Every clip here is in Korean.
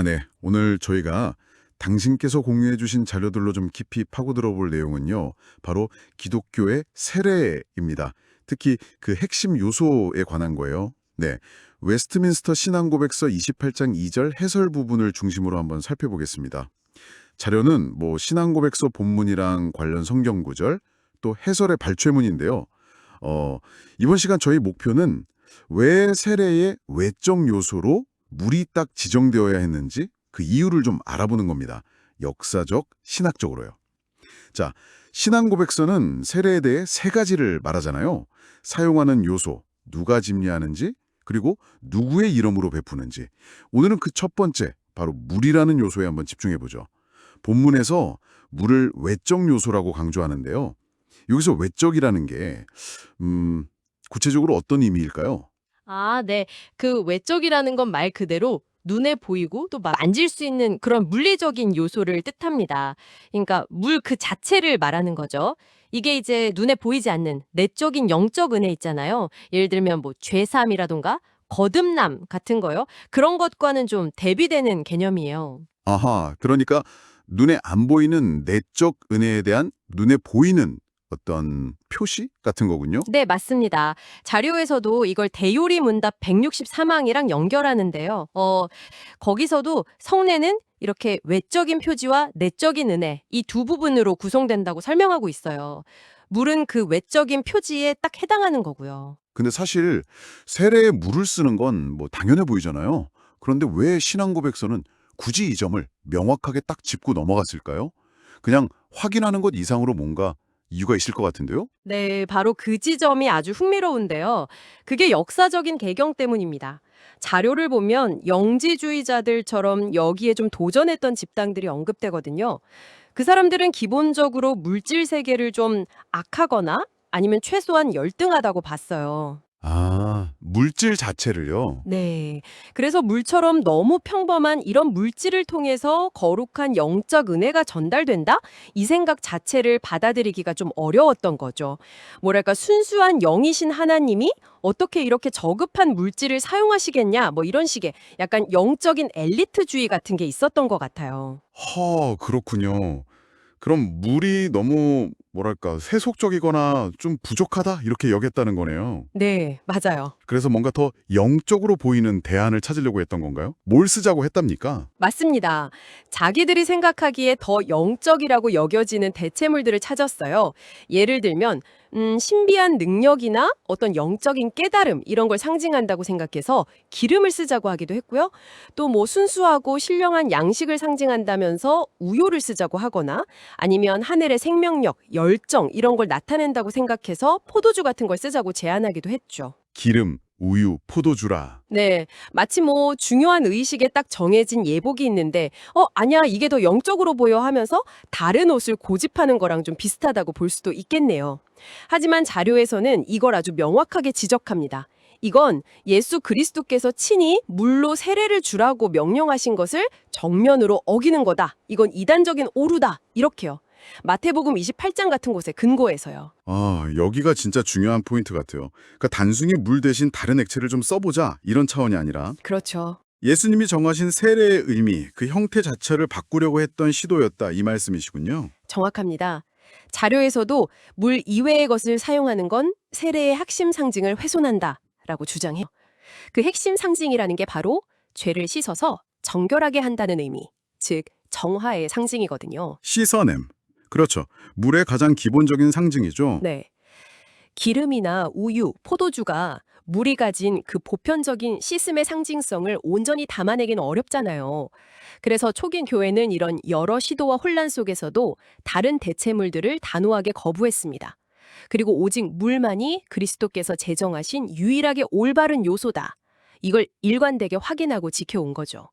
아, 네. 오늘 저희가 당신께서 공유해 주신 자료들로 좀 깊이 파고들어 볼 내용은요. 바로 기독교의 세례입니다. 특히 그 핵심 요소에 관한 거예요. 네. 웨스트민스터 신앙고백서 28장 2절 해설 부분을 중심으로 한번 살펴보겠습니다. 자료는 뭐 신앙고백서 본문이랑 관련 성경 구절, 또 해설의 발췌문인데요. 어, 이번 시간 저희 목표는 왜 세례의 외적 요소로 물이 딱 지정되어야 했는지 그 이유를 좀 알아보는 겁니다. 역사적, 신학적으로요. 자, 신앙고백서는 세례에 대해 세 가지를 말하잖아요. 사용하는 요소, 누가 집례하는지, 그리고 누구의 이름으로 베푸는지. 오늘은 그 첫 번째, 바로 물이라는 요소에 한번 집중해보죠. 본문에서 물을 외적 요소라고 강조하는데요. 여기서 외적이라는 게 음, 구체적으로 어떤 의미일까요? 아, 네. 그 외적이라는 건 말 그대로 눈에 보이고 또 만질 수 있는 그런 물리적인 요소를 뜻합니다. 그러니까 물 그 자체를 말하는 거죠. 이게 이제 눈에 보이지 않는 내적인 영적 은혜 있잖아요. 예를 들면 뭐 죄삼이라던가 거듭남 같은 거요. 그런 것과는 좀 대비되는 개념이에요. 아하, 그러니까 눈에 안 보이는 내적 은혜에 대한 눈에 보이는 어떤 표시 같은 거군요. 네, 맞습니다. 자료에서도 이걸 대요리 문답 163항이랑 연결하는데요. 어, 거기서도 성례는 이렇게 외적인 표지와 내적인 은혜 이 두 부분으로 구성된다고 설명하고 있어요. 물은 그 외적인 표지에 딱 해당하는 거고요. 근데 사실 세례에 물을 쓰는 건 뭐 당연해 보이잖아요. 그런데 왜 신앙고백서는 굳이 이 점을 명확하게 딱 짚고 넘어갔을까요? 그냥 확인하는 것 이상으로 뭔가 이유가 있을 것 같은데요? 네, 바로 그 지점이 아주 흥미로운데요. 그게 역사적인 배경 때문입니다. 자료를 보면 영지주의자들처럼 여기에 좀 도전했던 집단들이 언급되거든요. 그 사람들은 기본적으로 물질 세계를 좀 악하거나 아니면 최소한 열등하다고 봤어요. 아, 물질 자체를요? 네. 그래서 물처럼 너무 평범한 이런 물질을 통해서 거룩한 영적 은혜가 전달된다? 이 생각 자체를 받아들이기가 좀 어려웠던 거죠. 뭐랄까, 순수한 영이신 하나님이 어떻게 이렇게 저급한 물질을 사용하시겠냐? 뭐 이런 식의 약간 영적인 엘리트주의 같은 게 있었던 것 같아요. 허, 그렇군요. 그럼 물이 너무 뭐랄까 세속적이거나 좀 부족하다 이렇게 여겼다는 거네요. 네, 맞아요. 그래서 뭔가 더 영적으로 보이는 대안을 찾으려고 했던 건가요? 뭘 쓰자고 했답니까? 맞습니다. 자기들이 생각하기에 더 영적이라고 여겨지는 대체물들을 찾았어요. 예를 들면 음, 신비한 능력이나 어떤 영적인 깨달음 이런 걸 상징한다고 생각해서 기름을 쓰자고 하기도 했고요. 또 뭐 순수하고 신령한 양식을 상징한다면서 우유를 쓰자고 하거나 아니면 하늘의 생명력, 열정 이런 걸 나타낸다고 생각해서 포도주 같은 걸 쓰자고 제안하기도 했죠. 기름, 우유, 포도주라. 네, 마치 뭐 중요한 의식에 딱 정해진 예복이 있는데, 어, 아니야, 이게 더 영적으로 보여 하면서 다른 옷을 고집하는 거랑 좀 비슷하다고 볼 수도 있겠네요. 하지만 자료에서는 이걸 아주 명확하게 지적합니다. 이건 예수 그리스도께서 친히 물로 세례를 주라고 명령하신 것을 정면으로 어기는 거다. 이건 이단적인 오류다. 이렇게요. 마태복음 28장 같은 곳에 근거해서요. 아, 여기가 진짜 중요한 포인트 같아요. 그러니까 단순히 물 대신 다른 액체를 좀 써보자 이런 차원이 아니라 그렇죠. 예수님이 정하신 세례의 의미, 그 형태 자체를 바꾸려고 했던 시도였다 이 말씀이시군요. 정확합니다. 자료에서도 물 이외의 것을 사용하는 건 세례의 핵심 상징을 훼손한다 라고 주장해요. 그 핵심 상징이라는 게 바로 죄를 씻어서 정결하게 한다는 의미, 즉 정화의 상징이거든요. 씻어냄. 그렇죠. 물의 가장 기본적인 상징이죠. 네. 기름이나 우유, 포도주가 물이 가진 그 보편적인 씻음의 상징성을 온전히 담아내기는 어렵잖아요. 그래서 초기 교회는 이런 여러 시도와 혼란 속에서도 다른 대체물들을 단호하게 거부했습니다. 그리고 오직 물만이 그리스도께서 제정하신 유일하게 올바른 요소다. 이걸 일관되게 확인하고 지켜온 거죠.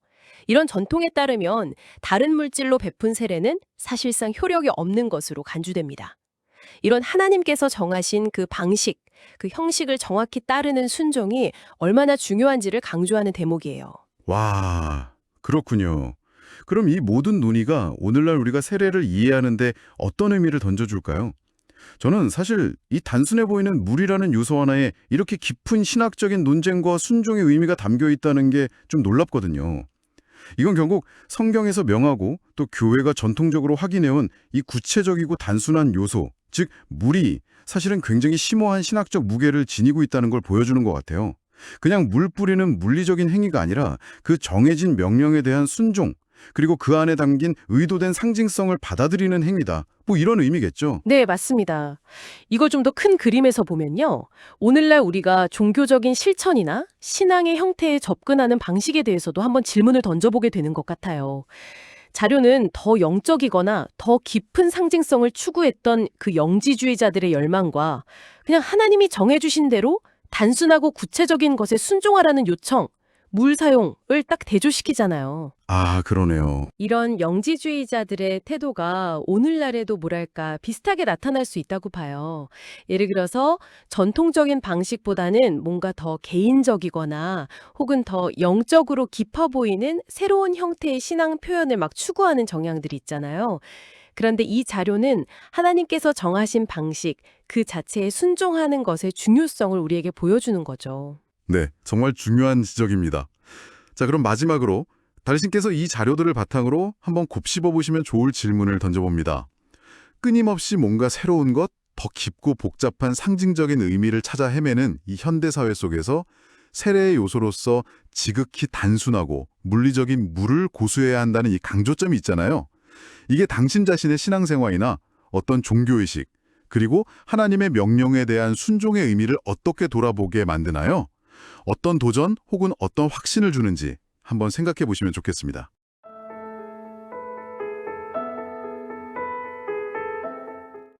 이런 전통에 따르면 다른 물질로 베푼 세례는 사실상 효력이 없는 것으로 간주됩니다. 이런 하나님께서 정하신 그 방식, 그 형식을 정확히 따르는 순종이 얼마나 중요한지를 강조하는 대목이에요. 와, 그렇군요. 그럼 이 모든 논의가 오늘날 우리가 세례를 이해하는데 어떤 의미를 던져줄까요? 저는 사실 이 단순해 보이는 물이라는 요소 하나에 이렇게 깊은 신학적인 논쟁과 순종의 의미가 담겨 있다는 게 좀 놀랍거든요. 이건 결국 성경에서 명하고 또 교회가 전통적으로 확인해온 이 구체적이고 단순한 요소, 즉 물이 사실은 굉장히 심오한 신학적 무게를 지니고 있다는 걸 보여주는 것 같아요. 그냥 물 뿌리는 물리적인 행위가 아니라 그 정해진 명령에 대한 순종, 그리고 그 안에 담긴 의도된 상징성을 받아들이는 행위다. 뭐 이런 의미겠죠. 네, 맞습니다. 이걸 좀 더 큰 그림에서 보면요. 오늘날 우리가 종교적인 실천이나 신앙의 형태에 접근하는 방식에 대해서도 한번 질문을 던져보게 되는 것 같아요. 자료는 더 영적이거나 더 깊은 상징성을 추구했던 그 영지주의자들의 열망과 그냥 하나님이 정해주신 대로 단순하고 구체적인 것에 순종하라는 요청, 물 사용을 딱 대조시키잖아요. 아, 그러네요. 이런 영지주의자들의 태도가 오늘날에도 뭐랄까 비슷하게 나타날 수 있다고 봐요. 예를 들어서 전통적인 방식보다는 뭔가 더 개인적이거나 혹은 더 영적으로 깊어 보이는 새로운 형태의 신앙 표현을 막 추구하는 정향들이 있잖아요. 그런데 이 자료는 하나님께서 정하신 방식 그 자체에 순종하는 것의 중요성을 우리에게 보여주는 거죠. 네, 정말 중요한 지적입니다. 자, 그럼 마지막으로 달신께서 이 자료들을 바탕으로 한번 곱씹어 보시면 좋을 질문을 던져봅니다. 끊임없이 뭔가 새로운 것, 더 깊고 복잡한 상징적인 의미를 찾아 헤매는 이 현대사회 속에서 세례의 요소로서 지극히 단순하고 물리적인 물을 고수해야 한다는 이 강조점이 있잖아요. 이게 당신 자신의 신앙생활이나 어떤 종교의식, 그리고 하나님의 명령에 대한 순종의 의미를 어떻게 돌아보게 만드나요? 어떤 도전 혹은 어떤 확신을 주는지 한번 생각해 보시면 좋겠습니다.